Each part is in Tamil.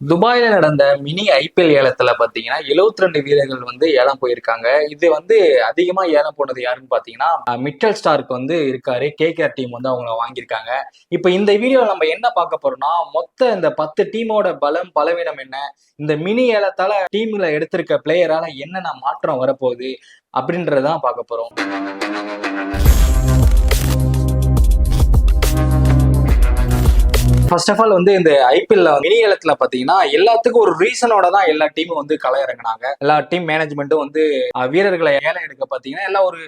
துபாயில் நடந்த மினி ஐபிஎல் ஏலத்தில் பார்த்தீங்கன்னா 72 ரெண்டு வீரர்கள் வந்து ஏலம் போயிருக்காங்க. இது வந்து அதிகமாக ஏலம் போனது யாருன்னு பார்த்தீங்கன்னா மிட்டல் ஸ்டாருக்கு வந்து இருக்காரு. கேகேஆர் டீம் வந்து அவங்க வாங்கியிருக்காங்க. இப்போ இந்த வீடியோவில் நம்ம என்ன பார்க்க போறோம்னா மொத்த இந்த பத்து டீமோட பலம் பலவீனம் என்ன? இந்த மினி ஏலத்தால டீம்ல எடுத்திருக்க பிளேயரால என்னென்ன மாற்றம் வரப்போகுது? அப்படின்றதான் பார்க்க போறோம். ஃபர்ஸ்ட் ஆஃப் ஆல் வந்து இந்த ஐபிஎல்ல மினி ஏலத்துல பாத்தீங்கன்னா எல்லாத்துக்கும் ஒரு ரீசனோட தான் எல்லா டீமும் வந்து களை இறங்கினாங்க எல்லா டீம் மேனேஜ்மெண்ட்டும் வந்து வீரர்களை ஏழை எடுக்க பாத்தீங்கன்னா எல்லாம் ஒரு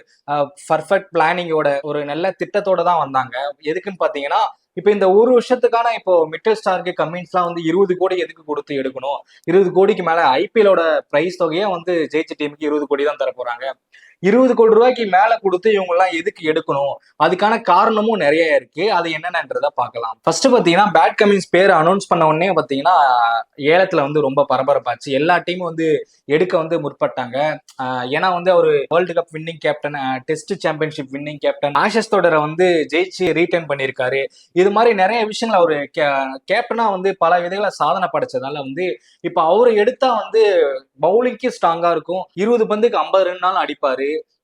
பர்ஃபெக்ட் பிளானிங்கோட ஒரு நல்ல திட்டத்தோட தான் வந்தாங்க. எதுக்குன்னு பாத்தீங்கன்னா இப்போ இந்த ஒரு வருஷத்துக்கான இப்போ மிட்டல் ஸ்டாருக்கு கம்மின்ஸ்லாம் வந்து இருபது கோடி எதுக்கு கொடுத்து எடுக்கணும்? இருபது கோடிக்கு மேல ஐபிஎலோட பிரைஸ் தொகையே வந்து ஜெயிச்ச டீமுக்கு இருபது கோடி தான் தர போறாங்க இருபது கோடி ரூபாய்க்கு மேல கொடுத்து இவங்க எல்லாம் எதுக்கு எடுக்கணும்? அதுக்கான காரணமும் நிறைய இருக்கு. அது என்னென்னன்றத பார்க்கலாம். ஃபர்ஸ்ட் பாத்தீங்கன்னா பேட் கமின்ஸ் பேர் அனௌன்ஸ் பண்ண உடனே பாத்தீங்கன்னா ஏலத்துல வந்து ரொம்ப பரபரப்பாச்சு. எல்லா டீமும் வந்து எடுக்க வந்து முற்பட்டாங்க. ஏன்னா வந்து அவர் world cup winning captain test championship winning captain Ashes தொடரை வந்து ஜெயிச்சு ரீட்டர்ன் பண்ணியிருக்காரு. இது மாதிரி நிறைய விஷயங்கள் அவர் கேப்டனா வந்து பல விதைகளை சாதனை படைச்சதால வந்து இப்ப அவரை எடுத்தா வந்து பவுலிங்க்கு ஸ்ட்ராங்கா இருக்கும். இருபது பந்துக்கு ஐம்பது ரன்னாலும் அடிப்பாரு. way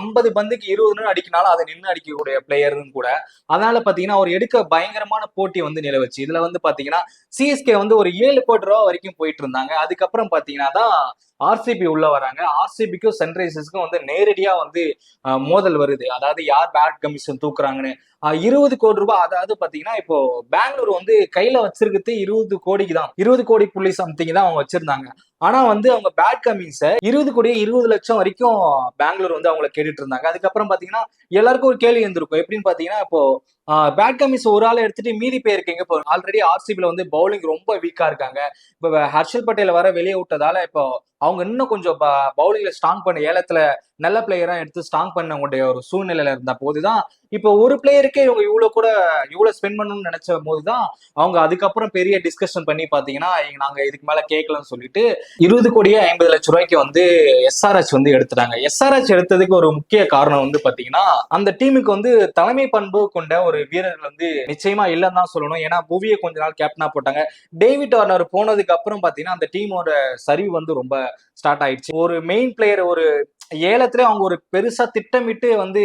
ஐம்பது பந்துக்கு இருபதுன்னு அடிக்கினாலும் அதை நின்று அடிக்கக்கூடிய பிளேயர்னு கூட. அதனால பாத்தீங்கன்னா அவர் எடுக்க பயங்கரமான போட்டி வந்து நிலவுச்சு. இதுல வந்து பாத்தீங்கன்னா சிஎஸ்கே வந்து ஒரு ஏழு கோடி ரூபா வரைக்கும் போயிட்டு இருந்தாங்க. அதுக்கப்புறம் பாத்தீங்கன்னா தான் ஆர்சிபி உள்ள வராங்க. ஆர்சிபிக்கும் சன்ரைசர்ஸ்க்கும் வந்து நேரடியா வந்து மோதல் வருது. அதாவது யார் பேட் கமிஷன் தூக்குறாங்கன்னு. இருபது கோடி ரூபாய் அதாவது பாத்தீங்கன்னா இப்போ பெங்களூர் வந்து கையில வச்சிருக்கிறது இருபது கோடிக்கு தான். இருபது கோடி புள்ளி சம்திங் தான் அவங்க வச்சிருந்தாங்க. ஆனா வந்து அவங்க பேட் கமிங்ஸ இருபது கோடி இருபது லட்சம் வரைக்கும் பெங்களூர் வந்து அவங்கள கேட்டுட்டு இருந்தாங்க. அதுக்கப்புறம் பாத்தீங்கன்னா எல்லாருக்கும் ஒரு கேள்வி இருந்திருக்கும் எப்படின்னு பாத்தீங்கன்னா இப்போ பேட் கமிஸ் ஒரு ஆள் எடுத்துட்டு மீதி போயிருக்கீங்க இப்போ ஆல்ரெடி ஆர்சிபியில் வந்து பவுலிங் ரொம்ப வீக்காக இருக்காங்க. இப்போ ஹர்ஷல் பட்டேல வர வெளியே விட்டதால இப்போ அவங்க இன்னும் கொஞ்சம் பவுலிங்ல ஸ்ட்ராங் பண்ண ஏலத்துல நல்ல பிளேயரா எடுத்து ஸ்ட்ராங் பண்ணக்கூடிய ஒரு சூழ்நிலையில இருந்த போதுதான். இப்போ ஒரு பிளேயருக்கே இவங்க இவ்வளவு கூட இவ்வளவு ஸ்பெண்ட் பண்ணணும்னு நினைச்ச போதுதான் அவங்க அதுக்கப்புறம் பெரிய டிஸ்கஷன் பண்ணி பாத்தீங்கன்னா இங்க நாங்க இதுக்கு மேல கேட்கலன்னு சொல்லிட்டு இருபது கோடியே ஐம்பது லட்சம் ரூபாய்க்கு வந்து எஸ்ஆர்ஹெச் வந்து எடுத்துட்டாங்க. எஸ்ஆர்ஹெச் எடுத்ததுக்கு ஒரு முக்கிய காரணம் வந்து பாத்தீங்கன்னா அந்த டீமுக்கு வந்து தலைமை பண்பு கொண்ட ஒரு வீரர்கள் வந்து நிச்சயமா இல்லைன்னு தான் சொல்லணும். ஏன்னா புவியை கொஞ்ச நாள் கேப்டனா போட்டாங்க. டேவிட் வார்னர் போனதுக்கு அப்புறம் பாத்தீங்கன்னா அந்த டீமோட சரிவு வந்து ரொம்ப ஸ்டார்ட் ஆயிடுச்சு. ஒரு மெயின் பிளேயர் ஒரு ஏலத்துல அவங்க ஒரு பெருசா திட்டமிட்டு வந்து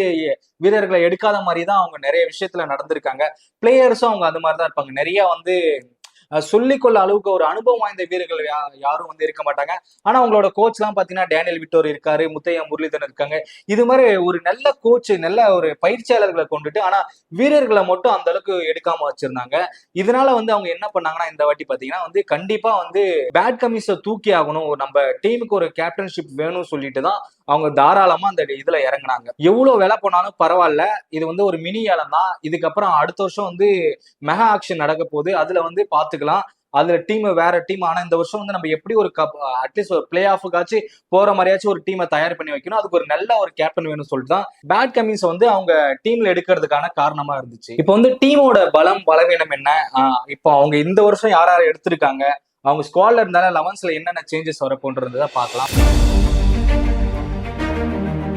வீரர்களை எடுக்காத மாதிரி தான் அவங்க நிறைய விஷயத்துல நடந்திருக்காங்க. பிளேயர்ஸும் அவங்க அந்த மாதிரி தான் இருப்பாங்க. நிறைய வந்து சொல்லிக்கொள்ள அளவுக்கு ஒரு அனுபவம் வாய்ந்த வீரர்கள் யாரும் வந்து இருக்க மாட்டாங்க. ஆனா அவங்களோட கோச் எல்லாம் பாத்தீங்கன்னா டேனியல் விட்டோர் இருக்காரு முத்தையா முரளிதரன் இருக்காங்க. இது மாதிரி ஒரு நல்ல கோச் நல்ல ஒரு பயிற்சியாளர்களை கொண்டுட்டு ஆனா வீரர்களை மட்டும் அந்த அளவுக்கு எடுக்காம வச்சிருந்தாங்க. இதனால வந்து அவங்க என்ன பண்ணாங்கன்னா இந்த வாட்டி பாத்தீங்கன்னா வந்து கண்டிப்பா வந்து பேட் கமிஷ தூக்கி ஆகணும். நம்ம டீமுக்கு ஒரு கேப்டன்ஷிப் வேணும்னு சொல்லிட்டு தான் அவங்க தாராளமா அந்த இதுல இறங்குனாங்க. எவ்வளவு வேலை போனாலும் பரவாயில்ல. இது வந்து ஒரு மினி ஏலம் தான். இதுக்கப்புறம் அடுத்த வருஷம் வந்து மெகா ஆக்ஷன் நடக்க போகுது. அதுல வந்து பாத்துக்கலாம் அதுல டீம் வேற டீம் ஆனா இந்த வருஷம் வந்து நம்ம எப்படி ஒரு கப் அட்லீஸ்ட் ஒரு பிளே ஆஃபுக்காச்சும் போற மாதிரியாச்சும் ஒரு டீமை தயார் பண்ணி வைக்கணும். அதுக்கு ஒரு நல்ல ஒரு கேப்டன் வேணும்னு சொல்லிட்டு தான் பேட் கமின்ஸ் வந்து அவங்க டீம்ல எடுக்கிறதுக்கான காரணமா இருந்துச்சு. இப்போ வந்து டீமோட பலம் பலவீனம் என்ன? இப்போ அவங்க இந்த வருஷம் யார் யார் எடுத்திருக்காங்க? அவங்க ஸ்குவாட்ல இருந்தாலும் லெவன்ஸ்ல என்னென்ன சேஞ்சஸ் வரப்போன்றதை பார்க்கலாம்.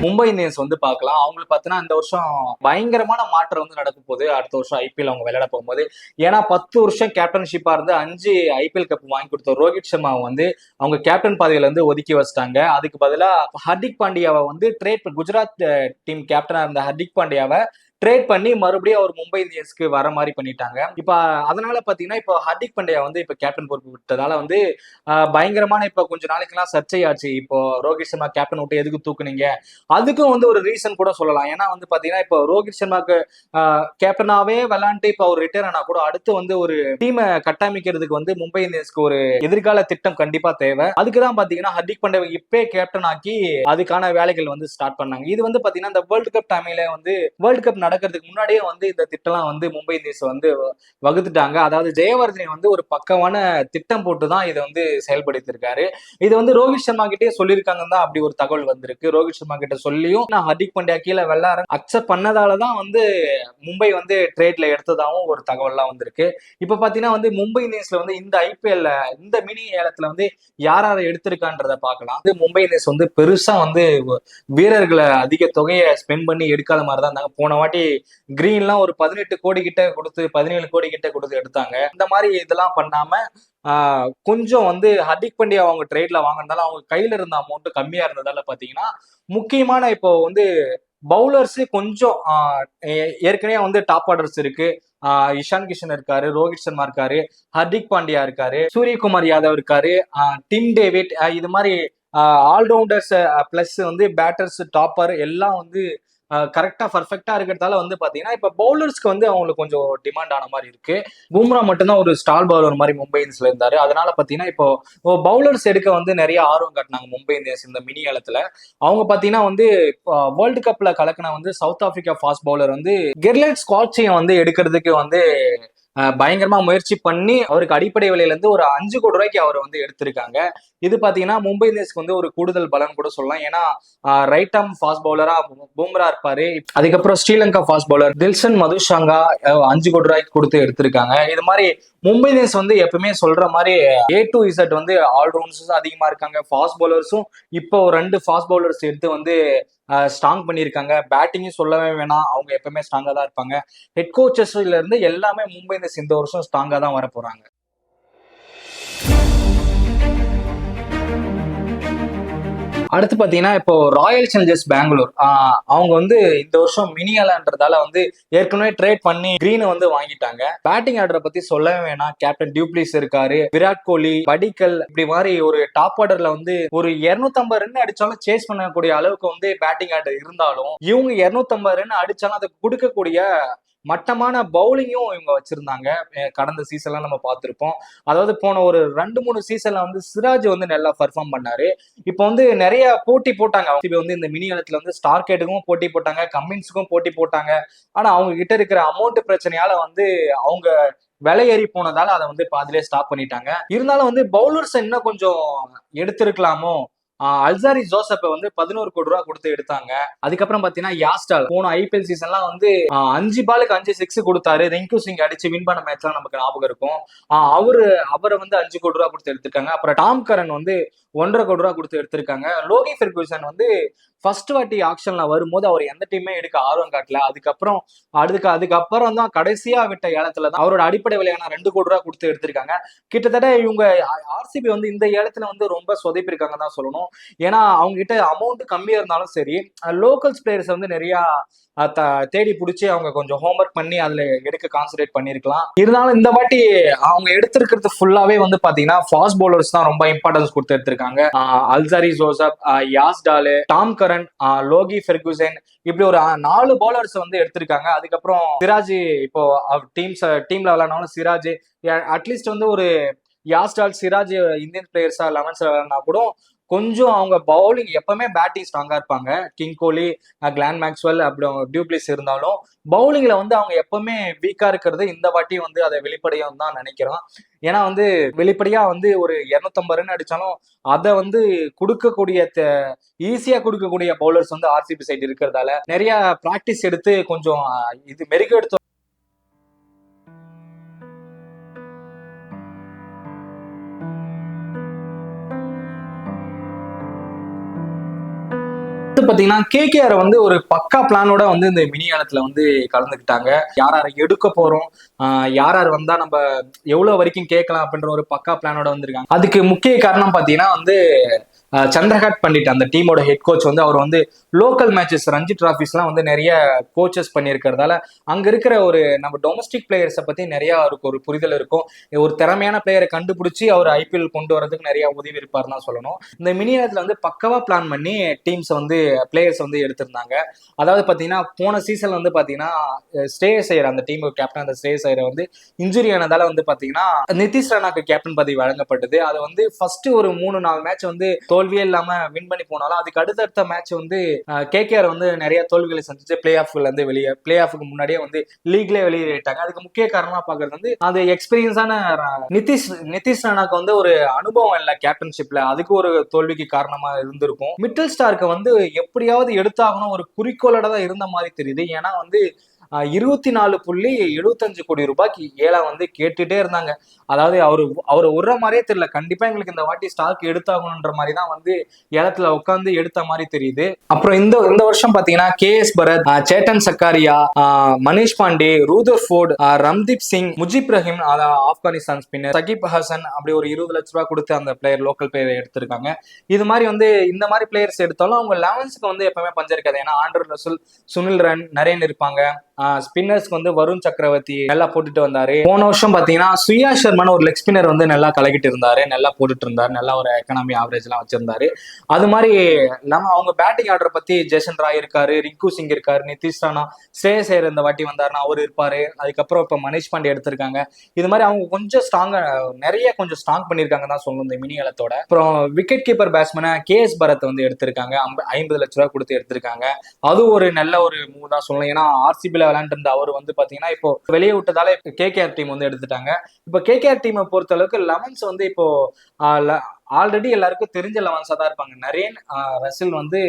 மும்பை இந்தியன்ஸ் வந்து பார்க்கலாம். அவங்களுக்கு பார்த்தீங்கன்னா இந்த வருஷம் பயங்கரமான மாற்றம் வந்து நடக்க போகுது. அடுத்த வருஷம் ஐபிஎல் அவங்க விளையாட போகும்போது. ஏன்னா பத்து வருஷம் கேப்டன்ஷிப்பா இருந்து அஞ்சு ஐபிஎல் கப் வாங்கி கொடுத்த ரோஹித் சர்மா வந்து அவங்க கேப்டன் பதவியில இருந்து ஒதுக்கி வச்சிட்டாங்க. அதுக்கு பதிலாக ஹர்திக் பாண்டியாவை வந்து ட்ரேட் குஜராத் டீம் கேப்டனா இருந்த ஹர்திக் பாண்டியாவை ட்ரேட் பண்ணி மறுபடியும் அவர் மும்பை இந்தியன்ஸ்க்கு வர மாதிரி பண்ணிட்டாங்க. இப்போ அதனால பாத்தீங்கன்னா இப்போ ஹர்திக் பாண்டியா வந்து இப்போ கேப்டன் பொறுப்பு விட்டதால வந்து பயங்கரமான இப்போ கொஞ்ச நாளைக்கெல்லாம் சர்ச்சையாச்சு. இப்போ ரோஹித் சர்மா கேப்டன் விட்டு எதுக்கு தூக்குனீங்க? அதுக்கும் வந்து ஒரு ரீசன் கூட சொல்லலாம். ஏன்னா வந்து பாத்தீங்கன்னா இப்போ ரோஹித் சர்மாக்கு கேப்டனாவே விளாண்டு இப்போ அவர் ரிட்டையர் ஆனா கூட அடுத்து வந்து ஒரு டீமை கட்டமைக்கிறதுக்கு வந்து மும்பை இந்தியன்ஸ்க்கு ஒரு எதிர்கால திட்டம் கண்டிப்பா தேவை. அதுக்கு தான் பாத்தீங்கன்னா ஹர்திக் பாண்டியா இப்பே கேப்டன் ஆக்கி அதுக்கான வேலைகள் வந்து ஸ்டார்ட் பண்ணாங்க. இது வந்து பாத்தீங்கன்னா இந்த வேர்ல்டு கப் டைம்ல வந்து வேர்ல்டு கப் நடக்கிறதுக்கு முன்னாடியே வந்து இந்த திட்டம்லாம் வந்து மும்பை இந்தியன்ஸ் வந்து வகுத்துட்டாங்க. அதாவது ஜெயவர்தனை வந்து ஒரு பக்கமான திட்டம் போட்டு தான் இதை வந்து செயல்படுத்தியிருக்காரு. இது வந்து ரோஹித் சர்மா கிட்டே சொல்லியிருக்காங்கன்னு தான் அப்படி ஒரு தகவல் வந்திருக்கு. ரோஹித் சர்மா கிட்ட சொல்லியும் நான் ஹர்திக் பாண்டியா கீழே வெள்ளார அக்செப்ட் பண்ணதால தான் வந்து மும்பை வந்து ட்ரேட்ல எடுத்ததாகவும் ஒரு தகவல்லாம் வந்திருக்கு. இப்போ பார்த்தீங்கன்னா வந்து மும்பை இந்தியன்ஸ்ல வந்து இந்த ஐபிஎல்ல இந்த மினி ஏலத்துல வந்து யார் யாரை எடுத்திருக்கான்றத பார்க்கலாம் வந்து மும்பை இந்தியன்ஸ் வந்து பெருசா வந்து வீரர்களை அதிக தொகையை ஸ்பெண்ட் பண்ணி எடுக்காத மாதிரி தான் இருந்தாங்க. போன வாட்டி வாட்டி கிரீன்லாம் ஒரு பதினெட்டு கோடி கிட்ட கொடுத்து பதினேழு கோடி கிட்ட கொடுத்து எடுத்தாங்க. இந்த மாதிரி இதெல்லாம் பண்ணாம கொஞ்சம் வந்து ஹர்திக் பாண்டியா அவங்க ட்ரேட்ல வாங்கினதால அவங்க கையில இருந்த அமௌண்ட் கம்மியா இருந்ததால பாத்தீங்கன்னா முக்கியமான இப்போ வந்து பவுலர்ஸ் கொஞ்சம் ஏ- ஏற்கனவே வந்து டாப் ஆர்டர்ஸ் இருக்கு. இஷான் கிஷன் இருக்காரு ரோஹித் சர்மா இருக்காரு ஹர்திக் பாண்டியா இருக்காரு சூரியகுமார் யாதவ் இருக்காரு டிம் டேவிட் இது மாதிரி ஆல்ரவுண்டர்ஸ் பிளஸ் வந்து பேட்டர்ஸ் டாப்பர் எல்லாம் வந்து கரெக்டாக பர்ஃபெக்டாக இருக்கிறதால வந்து பார்த்தீங்கன்னா இப்போ பவுலர்ஸ்க்கு வந்து அவங்களுக்கு கொஞ்சம் டிமாண்ட் ஆன மாதிரி இருக்கு. பும்ரா மட்டும்தான் ஒரு ஸ்டால் பவுலர் மாதிரி மும்பை இந்தியன்ஸ்ல இருந்தார். அதனால பார்த்தீங்கன்னா இப்போ பவுலர்ஸ் எடுக்க வந்து நிறைய ஆர்வம் காட்டினாங்க மும்பை இந்தியன்ஸ் இந்த மினி ஏலத்தில் அவங்க பார்த்தீங்கன்னா வந்து வேர்ல்டு கப்பில் கலக்கின வந்து சவுத் ஆப்பிரிக்கா ஃபாஸ்ட் பவுலர் வந்து கெர்லட் ஸ்காட்சியை வந்து எடுக்கிறதுக்கு வந்து பயங்கரமா முயற்சி பண்ணி அவருக்கு அடிப்படை விலையிலேருந்து ஒரு அஞ்சு கோடி ரூபாய்க்கு அவர் வந்து எடுத்திருக்காங்க. இது பாத்தீங்கன்னா மும்பை இந்தியன்ஸ்க்கு வந்து ஒரு கூடுதல் பலன் கூட சொல்லலாம். ஏன்னா ரைட் ஆம் ஃபாஸ்ட் பவுலரா பூம்ரா இருப்பாரு. அதுக்கப்புறம் ஸ்ரீலங்கா ஃபாஸ்ட் பவுலர் தில்சன் மதுஷாங்கா அஞ்சு கோடி ரூபாய்க்கு கொடுத்து எடுத்திருக்காங்க. இது மாதிரி மும்பை இந்தியன்ஸ் வந்து எப்பவுமே சொல்ற மாதிரி ஏ டு இசட் வந்து ஆல்ரவுண்டர்ஸும் அதிகமா இருக்காங்க. ஃபாஸ்ட் பவுலர்ஸும் இப்போ ஒரு ரெண்டு ஃபாஸ்ட் பவுலர்ஸ் எடுத்து வந்து ஸ்ட்ராங் பண்ணியிருக்காங்க. பேட்டிங்கும் சொல்லவே வேணாம். அவங்க எப்பவுமே ஸ்ட்ராங்காக தான் இருப்பாங்க. ஹெட் கோச்சஸ்ல இருந்து எல்லாமே மும்பை இந்த இந்த வருஷம் ஸ்ட்ராங்காக தான் வர போறாங்க அடுத்து பார்த்தீங்கன்னா இப்போ ராயல் சேலஞ்சர்ஸ் பெங்களூர் அவங்க வந்து இந்த வருஷம் மினியலன்றதால வந்து ஏற்கனவே ட்ரேட் பண்ணி கிரீனை வந்து வாங்கிட்டாங்க. பேட்டிங் ஆர்டரை பத்தி சொல்லவே வேணாம். கேப்டன் டியூப்ளிஸ் இருக்காரு விராட் கோலி படிக்கல் இப்படி மாதிரி ஒரு டாப் ஆர்டர்ல வந்து ஒரு 250 ரன் அடிச்சாலும் சேஸ் பண்ணக்கூடிய அளவுக்கு வந்து பேட்டிங் ஆர்டர் இருந்தாலும் இவங்க 250 ரன் அடிச்சாலும் அதை கொடுக்கக்கூடிய மட்டமான பவுலிங்கும் இவங்க வச்சிருந்தாங்க. கடந்த சீசன்லாம் நம்ம பார்த்துருப்போம். அதாவது போன ஒரு ரெண்டு மூணு சீசன்ல வந்து சிராஜ் வந்து நல்லா பர்ஃபார்ம் பண்ணாரு. இப்போ வந்து நிறைய போட்டி போட்டாங்க. இப்போ வந்து இந்த மினி காலத்துல வந்து ஸ்டார்கேட்டுக்கும் போட்டி போட்டாங்க கம்மின்ஸுக்கும் போட்டி போட்டாங்க. ஆனா அவங்க கிட்ட இருக்கிற அமௌண்ட் பிரச்சனையால வந்து அவங்க விலை ஏறி போனதால அதை வந்து பாதிலே ஸ்டாப் பண்ணிட்டாங்க. இருந்தாலும் வந்து பவுலர்ஸ் இன்னும் கொஞ்சம் எடுத்திருக்கலாமோ? அல்சாரி ஜோசப்பை வந்து பதினோரு கோடி ரூபா கொடுத்து எடுத்தாங்க. அதுக்கப்புறம் பாத்தீங்கன்னா யாஸ்டால். போன ஐபிஎல் சீசன்லாம் வந்து அஞ்சு பாலுக்கு அஞ்சு சிக்ஸ் கொடுத்தாரு. ரிங்கு சிங் அடிச்சு வின் பண்ண மேட்ச்லாம் நமக்கு ஞாபகம் இருக்கும். அவரு அவரை வந்து அஞ்சு கோடி ரூபா கொடுத்து எடுத்திருக்காங்க. அப்புறம் டாம் கரன் வந்து ஒன்றரை கோடி ரூபா கொடுத்து எடுத்திருக்காங்க. லோகி ஃபெர்கூசன் வந்து ஃபர்ஸ்ட் வாட்டி ஆக்ஷன்ல வரும்போது அவர் எந்த டீமே எடுக்க ஆர்வம் காட்டல. அதுக்கப்புறம் அதுக்கு அதுக்கப்புறம் தான் கடைசியா விட்ட ஏலத்துல தான் அவரோட அடிப்படை விலையான ரெண்டு கோடி ரூபா கொடுத்து எடுத்திருக்காங்க. கிட்டத்தட்ட இவங்க ஆர்சிபி வந்து இந்த ஏலத்துல வந்து ரொம்ப சொதைப்பிருக்காங்க தான் சொல்லணும். ஏன்னா அவங்க கிட்ட அமௌண்ட் கம்மியா இருந்தாலும் சரி லோக்கல்ஸ் பிளேயர்ஸ் வந்து நிறைய த- தேடி பிடிச்சி அவங்க கொஞ்சம் ஹோம்ஒர்க் பண்ணி அதுல எடுக்க கான்சன்ட்ரேட் பண்ணிருக்கலாம். இருந்தாலும் இந்த வாட்டி அவங்க எடுத்திருக்கிறது ஃபுல்லாவே வந்து பாத்தீங்கன்னா ஃபாஸ்ட் பவுலர்ஸ் தான் ரொம்ப இம்பார்ட்டன்ஸ் கொடுத்து எடுத்திருக்காங்க. அல்சாரி ஜோசப் யாஸ்டாலு டாம் கர் ஆஹ் லோகி ஃபெர்குசன் இப்படி ஒரு நாலு பவுலர்ஸ் வந்து எடுத்திருக்காங்க. அதுக்கப்புறம் சிராஜ் இப்போ டீம்ஸ் டீம்ல விளையாடனாலும் சிராஜ் அட்லீஸ்ட் வந்து ஒரு யாஸ்டால் சிராஜ் இந்தியன் பிளேயர்ஸா லெவன்ஸ்ல விளையாடினா கூட கொஞ்சம் அவங்க பவுலிங் எப்பவுமே பேட்டிங் ஸ்ட்ராங்கா இருப்பாங்க. கிங் கோலி கிளான் மேக்ஸ்வெல் அப்படி டியூப்ளிஸ் இருந்தாலும் பவுலிங்ல வந்து அவங்க எப்பவுமே வீக்கா இருக்கிறது இந்த வாட்டி வந்து அதை வெளிப்படையா தான் நினைக்கிறோம். ஏன்னா வந்து வெளிப்படையா வந்து ஒரு 250 ரன் அடிச்சாலும் அதை வந்து கொடுக்கக்கூடிய ஈஸியா கொடுக்கக்கூடிய பவுலர்ஸ் வந்து ஆர்சிபி சைடு இருக்கிறதால நிறைய ப்ராக்டிஸ் எடுத்து கொஞ்சம் இது மெருகெடுத்து அடுத்து பாத்தீங்கன்னா கேகேஆர் வந்து ஒரு பக்கா பிளானோட வந்து இந்த மினி வந்து கலந்துக்கிட்டாங்க. யார் யாரை எடுக்க போறோம் ஆஹ் யார் யார் வந்தா நம்ம எவ்வளவு வரைக்கும் கேட்கலாம் அப்படின்ற ஒரு பக்கா பிளானோட வந்திருக்காங்க. அதுக்கு முக்கிய காரணம் பாத்தீங்கன்னா வந்து சந்திரகாட் பண்டிட் அந்த டீமோட ஹெட் கோச் வந்து அவர் வந்து லோக்கல் மேட்சஸ் ரஞ்சி டிராஃபிஸ்லாம் வந்து நிறைய கோச்சஸ் பண்ணியிருக்கிறதால அங்க இருக்கிற ஒரு நம்ம டொமஸ்டிக் பிளேயர்ஸை பற்றி நிறைய அவருக்கு ஒரு புரிதல் இருக்கும். ஒரு திறமையான பிளேயரை கண்டுபிடிச்சி அவர் ஐபிஎல் கொண்டு வரதுக்கு நிறைய உதவி இருப்பார் தான் சொல்லணும். இந்த மினி நேரத்துல வந்து பக்கவா பிளான் பண்ணி டீம்ஸ் வந்து பிளேயர்ஸ் வந்து எடுத்திருந்தாங்க. அதாவது பாத்தீங்கன்னா போன சீசன்ல வந்து பாத்தீங்கன்னா ஸ்டேஸ் ஐயர் அந்த டீம் கேப்டன் அந்த ஸ்டேஸ் ஐயரை வந்து இன்ஜுரி ஆனதால வந்து பார்த்தீங்கன்னா நிதிஷ் ராணாக்கு கேப்டன் பதவி வழங்கப்பட்டது. அது வந்து ஃபர்ஸ்ட் ஒரு மூணு நாலு மேட்ச் வந்து தோல் தோல்வியே இல்லாம வின் பண்ணி போனாலும் அதுக்கு அடுத்தடுத்த மேட்ச் வந்து கேகேஆர் வந்து நிறைய தோல்விகளை சந்திச்சு பிளே ஆஃப்ல இருந்து வெளியே பிளே ஆஃபுக்கு முன்னாடியே வந்து லீக்லேயே வெளியேறிட்டாங்க. அதுக்கு முக்கிய காரணமா பாக்குறது வந்து அது எக்ஸ்பீரியன்ஸான நிதிஷ் நிதிஷ் ராணாக்கு வந்து ஒரு அனுபவம் இல்லை கேப்டன்ஷிப்ல அதுக்கு ஒரு தோல்விக்கு காரணமா இருந்திருக்கும். மிட்டில் ஸ்டாருக்கு வந்து எப்படியாவது எடுத்தாகணும் ஒரு குறிக்கோளோட தான் இருந்த மாதிரி தெரியுது. ஏன்னா வந்து இருபத்தி நாலு புள்ளி எழுபத்தஞ்சு கோடி ரூபாய்க்கு ஏலா வந்து கேட்டுட்டே இருந்தாங்க. அதாவது அவரு அவர் விடுற மாதிரியே தெரியல. கண்டிப்பா எங்களுக்கு இந்த வாட்டி ஸ்டாக் எடுத்தாகணுன்ற மாதிரி தான் வந்து ஏலத்துல உட்காந்து எடுத்த மாதிரி தெரியுது. அப்புறம் இந்த இந்த வருஷம் பாத்தீங்கன்னா கே எஸ் பரத் சேட்டன் சக்காரியா ஆஹ் Manish Pandey Rutherford Ramandeep Singh Mujeeb Rahim Afghanistan spinner Shakib Hasan அப்படி ஒரு இருபது லட்ச ரூபாய் கொடுத்து அந்த பிளேயர் லோக்கல் பிளேயர் எடுத்திருக்காங்க. இது மாதிரி வந்து இந்த மாதிரி பிளேயர்ஸ் எடுத்தாலும் அவங்க லெவன்ஸ்க்கு வந்து எப்பவுமே பஞ்சம் இருக்காது. ஏன்னா ஆண்டர் ரசுல் சுனில் ரன் நரேன் இருப்பாங்க. ஸ்பின்னர்ஸ்க்கு வந்து வருண் சக்கரவர்த்தி நல்லா போட்டுட்டு வந்தாரு. போன வருஷம் பாத்தீங்கன்னா சுயா சர்மான்னு ஒரு லெக் ஸ்பின்னர் வந்து நல்லா கலக்கிட்டு இருந்தாரு நல்லா போட்டுட்டு இருந்தாரு நல்லா ஒரு எக்கனாமி ஆவரேஜ் எல்லாம் வச்சிருந்தாரு. அது மாதிரி நம்ம அவங்க பேட்டிங் ஆர்டர் பத்தி ஜெஷன் ராய் இருக்காரு ரிங்கு சிங் இருக்காரு நிதிஷ் ராணா ஸ்ரேயஸ் ஐயர் இந்த வாட்டி வந்தாருன்னா அவர் இருப்பாரு. அதுக்கப்புறம் இப்ப மனிஷ் பாண்டே எடுத்திருக்காங்க. இது மாதிரி அவங்க கொஞ்சம் ஸ்ட்ராங்கா நிறைய கொஞ்சம் ஸ்ட்ராங் பண்ணிருக்காங்க தான் சொல்லணும் இந்த மினி அளத்தோட அப்புறம் விக்கெட் கீப்பர் பேட்ஸ்மேனா கே எஸ் பரத் வந்து எடுத்திருக்காங்க. ஐம்பது லட்ச ரூபா கொடுத்து எடுத்திருக்காங்க. அது ஒரு நல்ல ஒரு மூவ் தான் சொல்லணும். ஏன்னா ஆர்சிபில விளையாண்டு அவர் வந்து பாத்தீங்கன்னா இப்போ வெளியே விட்டதால கேகேஆர் டீம் வந்து எடுத்துட்டாங்க. இப்போ கேகேஆர் டீமை பொறுத்த அளவுக்கு லெவன்ஸ் வந்து இப்போ ஆல்ரெடி எல்லாருக்கும் தெரிஞ்ச லெவன்ஸா தான் இருப்பாங்க. நரேன் ரசில் வந்து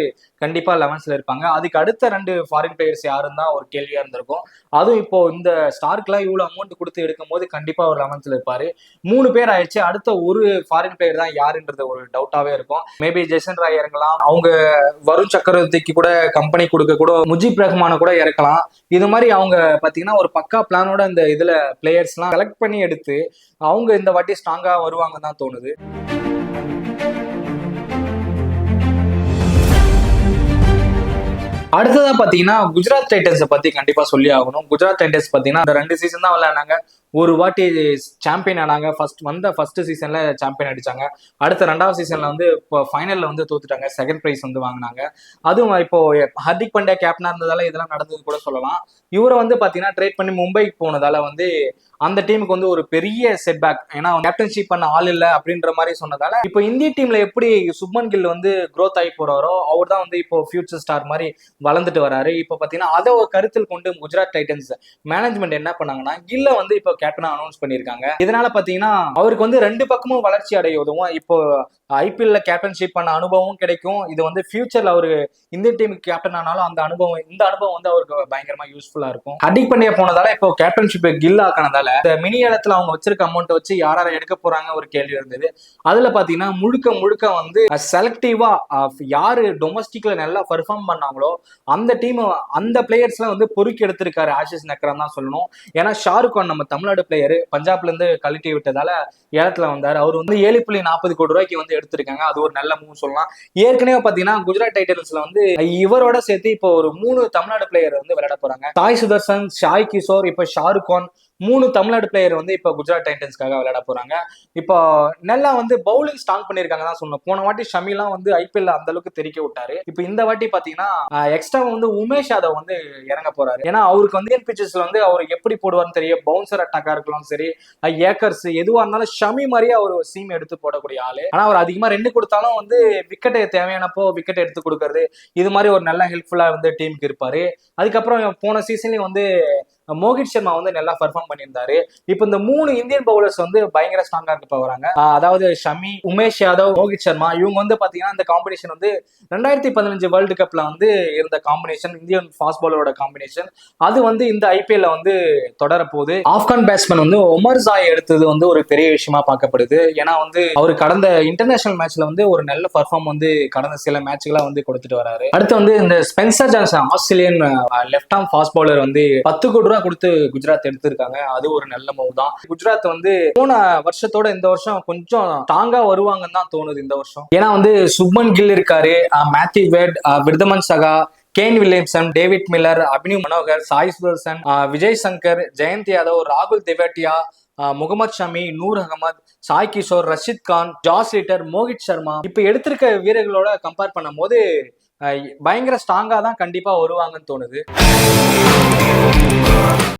கண்டிப்பா லெவன்ஸ்ல இருப்பாங்க. அதுக்கு அடுத்த ரெண்டு ஃபாரின் பிளேயர்ஸ் யாருன்னு தான் ஒரு கேள்வியா இருந்திருக்கும். அதுவும் இப்போ இந்த ஸ்டார்க்லாம் இவ்வளவு அமௌண்ட் கொடுத்து எடுக்கும் போது கண்டிப்பா ஒரு லெவன்ஸ்ல இருப்பாரு. மூணு பேர் ஆயிடுச்சு. அடுத்த ஒரு ஃபாரின் பிளேயர் தான் யாருன்றது ஒரு டவுட்டாவே இருக்கும். மேபி ஜெசன் ராய் இறங்கலாம். அவங்க வருண் சக்கரவர்த்திக்கு கூட கம்பெனி கொடுக்க கூட முஜிப் ரஹ்மான கூட இறக்கலாம். இது மாதிரி அவங்க பாத்தீங்கன்னா ஒரு பக்கா பிளானோட இந்த இதுல பிளேயர்ஸ்லாம் செலக்ட் பண்ணி எடுத்து அவங்க இந்த வாட்டி ஸ்ட்ராங்கா வருவாங்கன்னு தான் தோணுது. அடுத்ததா பாத்தீங்கன்னா குஜராத் டைட்டன்ஸை பத்தி கண்டிப்பா சொல்லி ஆகணும் குஜராத் டைட்டன்ஸ் பாத்தீங்கன்னா அந்த ரெண்டு சீசன் தான் விளையாடினாங்க. ஒரு வாட்டி சாம்பியன் ஆனாங்க. ஃபர்ஸ்ட் வந்த ஃபர்ஸ்ட் சீசன்ல சாம்பியன் அடிச்சாங்க. அடுத்த ரெண்டாவது சீசன்ல வந்து இப்போ ஃபைனல்ல வந்து தோத்துட்டாங்க. செகண்ட் பிரைஸ் வந்து வாங்கினாங்க. அதுவும் இப்போ ஹர்திக் பாண்டியா கேப்டனா இருந்ததால இதெல்லாம் நடந்தது கூட சொல்லலாம். இவரை வந்து பாத்தீங்கன்னா ட்ரேட் பண்ணி மும்பைக்கு போனதால வந்து அந்த டீமுக்கு வந்து ஒரு பெரிய செட்பேக் ஏன்னா கேப்டன்ஷிப் பண்ண ஆள் இல்லை அப்படின்ற மாதிரி சொன்னதால இப்போ இந்திய டீம்ல எப்படி சுப்மன் கில் வந்து க்ரோத் ஆகி போறாரோ அவர் தான் வந்து இப்போ ஃபியூச்சர் ஸ்டார் மாதிரி வளர்ந்துட்டு வராரு. இப்போ பாத்தீங்கன்னா அதை ஒரு கருத்தில் கொண்டு குஜராத் டைட்டன்ஸ் மேனேஜ்மெண்ட் என்ன பண்ணாங்கன்னா கில்ல வந்து இப்போ கேப்டனா அனௌன்ஸ் பண்ணியிருக்காங்க. இதனால பாத்தீங்கன்னா அவருக்கு வந்து ரெண்டு பக்கமும் வளர்ச்சி அடைய உதவும் இப்போ ஐபிஎல்ல கேப்டன்ஷிப் பண்ண அனுபவமும் கிடைக்கும். இது வந்து ஃபியூச்சர்ல அவரு இந்திய டீமுக்கு கேப்டன் ஆனாலும் அந்த அனுபவம் இந்த அனுபவம் வந்து அவருக்கு பயங்கரமா யூஸ்ஃபுல்லா இருக்கும். ஹர்திக் பாண்டியா போனதால இப்போ கேப்டன்ஷிப் கில் ஆக்கினதால இந்த மினி இடத்துல அவங்க வச்சிருக்க அமௌண்ட் வச்சு யார் எடுக்க போறாங்க ஒரு கேள்வி இருந்தது. அதுல பாத்தீங்கன்னா முழுக்க முழுக்க வந்து செலக்டிவா யாரு டொமஸ்டிக்ல நல்லா பெர்ஃபார்ம் பண்ணாங்களோ அந்த டீம் அந்த பிளேயர்ஸ்லாம் வந்து பொறுக்கி எடுத்திருக்காரு ஆஷிஷ் நக்கரன் தான் சொல்லணும். ஏன்னா ஷாருக் கான் நம்ம தமிழ்நாடு பிளேயர் பஞ்சாப்ல இருந்து கழட்டி விட்டதால ஏலத்துல வந்தாரு. அவர் வந்து ஏழு புள்ளி நாற்பது கோடி ரூபாய்க்கு வந்து எடுத்திருக்காங்க. அது ஒரு நல்ல மூவ் சொல்லலாம். ஏற்கனவே பாத்தீங்கன்னா குஜராத் டைட்டன்ஸ்ல வந்து இவரோட சேர்த்து இப்போ ஒரு மூணு தமிழ்நாடு பிளேயர் வந்து விளையாட போறாங்க. தாய் சுதர்சன் ஷாய் கிஷோர் இப்ப ஷாருக் கான் மூணு தமிழ்நாடு பிளேயர் வந்து இப்போ குஜராத் டைட்டன்ஸ்க்காக விளையாட போறாங்க. இப்போ நல்லா வந்து பவுலிங் ஸ்ட்ராங் பண்ணிருக்காங்க தான் சொல்லணும். போன வாட்டி ஷமிலாம் வந்து ஐபிஎல் அந்த அளவுக்கு தெரிக்க விட்டாரு. இப்போ இந்த வாட்டி பாத்தீங்கன்னா எக்ஸ்ட்ரா வந்து உமேஷ் யாதவ் வந்து இறங்க போறாரு. ஏன்னா அவருக்கு வந்து பிச்சர்ஸ்ல வந்து அவர் எப்படி போடுவார்னு தெரியும் பவுன்சர் அட்டாக்கா இருக்கலாம் சரி ஏக்கர்ஸ் எதுவா இருந்தாலும் ஷமி மாதிரியே அவர் சீம் எடுத்து போடக்கூடிய ஆளு. ஆனா அவர் அதிகமா ரெண்டு கொடுத்தாலும் வந்து விக்கெட் தேவையானப்போ விக்கெட் எடுத்து கொடுக்கறது இது மாதிரி ஒரு நல்ல ஹெல்ப்ஃபுல்லா வந்து டீமுக்கு இருப்பாரு. அதுக்கப்புறம் போன சீசன்லயும் வந்து மோகித் சர்மா வந்து நல்லா பெர்ஃபார்ம் பண்ணியிருந்தாரு. இப்போ இந்த மூணு இந்தியன் பவுலர்ஸ் வந்து பயங்கர ஸ்ட்ராங்கா இருக்க வராங்க அதாவது ஷமி உமேஷ் யாதவ் மோகித் சர்மா இவங்க வந்து பாத்தீங்கன்னா இந்த காம்பினேஷன் வந்து ரெண்டாயிரத்தி பதினஞ்சு வேர்ல்டு கப்ல வந்து இருந்த காம்பினேஷன் இந்தியன் ஃபாஸ்ட் பாலரோட காம்பினேஷன் அது வந்து இந்த ஐபிஎல்ல வந்து தொடரப்போகுது ஆப்கான் பேட்ஸ்மேன் வந்து ஒமர் ஜாய் எடுத்தது வந்து ஒரு பெரிய விஷயமா பார்க்கப்படுது. ஏன்னா வந்து அவர் கடந்த இன்டர்நேஷனல் மேட்ச்ல வந்து ஒரு நல்ல பர்ஃபார்ம் வந்து கடந்த சில மேட்ச்களை வந்து கொடுத்துட்டு வராரு. அடுத்து வந்து இந்த Spencer Johnson Australian left arm fast bowler வந்து பத்து கோடி ரூபா கொடுத்து குஜராத் எடுத்திருக்காங்க. அது ஒரு நல்ல மூவ் தான். குஜராத் வந்து போன வருஷத்தோட இந்த வருஷம் கொஞ்சம் தாங்கா வருவாங்கன்னு தான் தோணுது இந்த வருஷம். ஏன்னா வந்து சுப்மன் கில் இருக்காரு Matthew Wade Wriddhiman Saha Kane Williamson David Miller Abhinav Manohar Sai Sudharsan Vijay Shankar Jayant Yadav ராகுல் திவேட்டியா முகமது ஷமி நூர் அகமது சாய் கிஷோர் ரஷித் கான் ஜாஸ் லிட்டர் மோகித் சர்மா. இப்ப எடுத்திருக்க வீரர்களோட கம்பேர் பண்ணும்போது பயங்கர ஸ்ட்ராங்கா தான் கண்டிப்பா வருவாங்கன்னு தோணுது. Whoa.